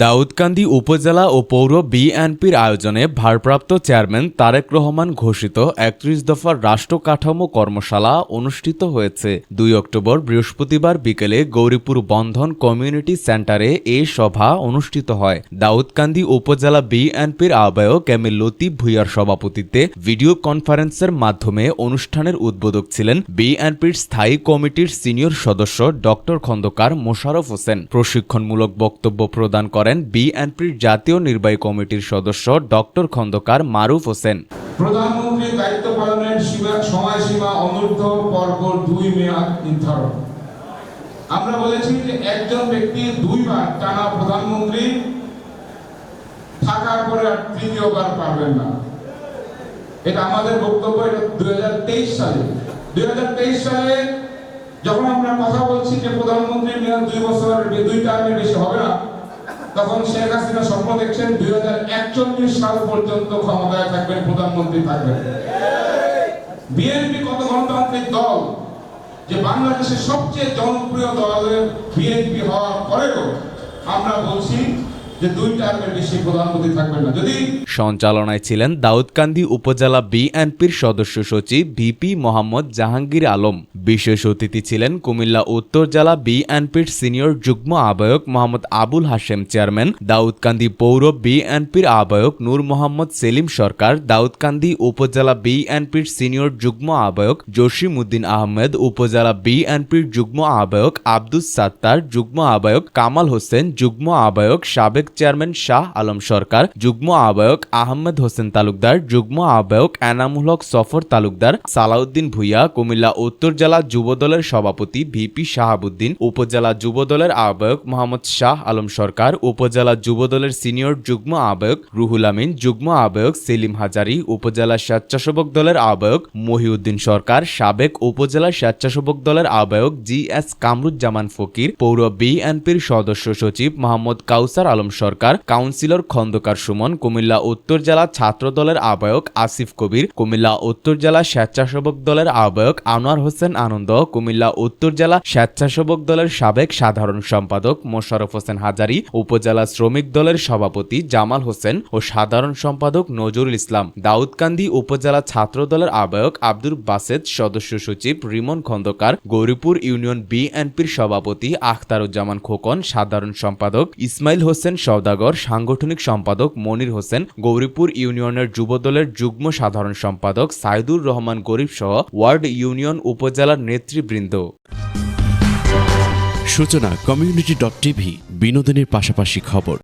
দাউদকান্দি উপজেলা ও পৌর বিএনপির আয়োজনে ভারপ্রাপ্ত চেয়ারম্যান তারেক রহমান ঘোষিত একত্রিশ দফার রাষ্ট্র কাঠামো কর্মশালা অনুষ্ঠিত হয়েছে। দুই অক্টোবর বৃহস্পতিবার বিকেলে গৌরীপুর বন্ধন কমিউনিটি সেন্টারে এ সভা অনুষ্ঠিত হয়। দাউদকান্দি উপজেলা বিএনপির আহ্বায়ক এম এ লতিফ ভুইয়ার সভাপতিত্বে ভিডিও কনফারেন্সের মাধ্যমে অনুষ্ঠানের উদ্বোধক ছিলেন বিএনপির স্থায়ী কমিটির সিনিয়র সদস্য ডক্টর খন্দকার মোশারফ হোসেন। প্রশিক্ষণমূলক বক্তব্য প্রদান করেন বিএনপির জাতীয় নির্বাহী কমিটির সদস্য ডক্টর খন্দকার মারুফ হোসেন। প্রধানমন্ত্রীর দায়িত্ব পালনের সীমা- সময়সীমা অনূর্ধ্ব, পরপর দুই মেয়াদ নির্ধারণ। আমরা বলেছি যে একজন ব্যক্তি দুইবার টানা প্রধানমন্ত্রী থাকার পরে আর তৃতীয়বার পারবেন না। এটা আমাদের বক্তব্য, এটা দুই সালে। দুই হাজার তেইশ সালে যখন আমরা কথা বলছি যে প্রধানমন্ত্রীর মেয়াদ দুই বছর দুই টার্মের বেশি হবে না তখন শেখ হাসিনা স্বপ্ন দেখছেন দুই হাজার একচল্লিশ সাল পর্যন্ত ক্ষমতায় থাকবেন প্রধানমন্ত্রী থাকবেন। বিএনপি কত গণতান্ত্রিক দল যে বাংলাদেশের সবচেয়ে জনপ্রিয় দলের বিএনপি হওয়ার পরেও আমরা বলছি সঞ্চালনায় ছিলেন দাউদকান্দি উপজেলা বিএনপির সদস্য সচিব ভিপি মোহাম্মদ জাহাঙ্গীর আলম। বিশেষ অতিথি ছিলেন কুমিল্লা উত্তর জেলা বিএনপির সিনিয়র যুগ্ম আহ্বায়ক মোহাম্মদ আবুল হাশেম, চেয়ারম্যান দাউদকান্দি পৌর বিএনপির আহ্বায়ক নূর মোহাম্মদ সেলিম সরকার, দাউদকান্দি উপজেলা বিএনপির সিনিয়র যুগ্ম আহ্বায়ক জসিম উদ্দিন আহমেদ, উপজেলা বিএনপির যুগ্ম আহ্বায়ক আব্দুস সাত্তার, যুগ্ম আহ্বায়ক কামাল হোসেন, যুগ্ম আহ্বায়ক সাবেক চেয়ারম্যান শাহ আলম সরকার, যুগ্ম আহ্বায়ক আহমেদ হোসেন তালুকদার, যুগ্ম আহ্বায়ক এনামুল হক সফর তালুকদার সালাউদ্দিন ভুইয়া, কুমিল্লা উত্তর জেলা যুবদলের সভাপতি ভিপি শাহাবুদ্দিন, উপজেলা যুবদলের আহ্বায়ক মোহাম্মদ শাহ আলম সরকার, উপজেলা যুবদলের সিনিয়র যুগ্ম আহ্বায়ক রুহুল আমিন, যুগ্ম আহ্বায়ক সেলিম হাজারি, উপজেলা স্বেচ্ছাসেবক দলের আহ্বায়ক মহিউদ্দিন সরকার, সাবেক উপজেলা স্বেচ্ছাসেবক দলের আহ্বায়ক জি এস কামরুজ্জামান ফকির, পৌর বিএনপির সদস্য সচিব মোহাম্মদ কাউসার আলম সরকার, কাউন্সিলর খন্দকার সুমন, কুমিল্লা উত্তর জেলা ছাত্র দলের আহ্বায়ক আসিফ কবির, কুমিল্লা উত্তর জেলা স্বেচ্ছাসেবক দলের আহ্বায়ক আনোয়ার হোসেন আনন্দ, কুমিল্লা উত্তর জেলা স্বেচ্ছাসেবক দলের সাবেক সাধারণ সম্পাদক মোশাররফ হোসেন হাজারি, উপজেলা শ্রমিক দলের সভাপতি জামাল হোসেন ও সাধারণ সম্পাদক নজরুল ইসলাম, দাউদকান্দি উপজেলা ছাত্র দলের আহ্বায়ক আব্দুর বাসেদ, সদস্য সচিব রিমন খন্দকার, গৌরীপুর ইউনিয়ন বিএনপির সভাপতি আখতারুজ্জামান খোকন, সাধারণ সম্পাদক ইসমাইল হোসেন সওদাগর, সাংগঠনিক সম্পাদক মনির হোসেন, গৌরীপুর ইউনিয়নের যুবদলের যুগ্ম সাধারণ সম্পাদক সাইদুর রহমান গরিব সহ ওয়ার্ড ইউনিয়ন উপজেলার নেতৃবৃন্দ। সূচনা, কমিউনিটি ডট টিভি, বিনোদনের পাশাপাশি খবর।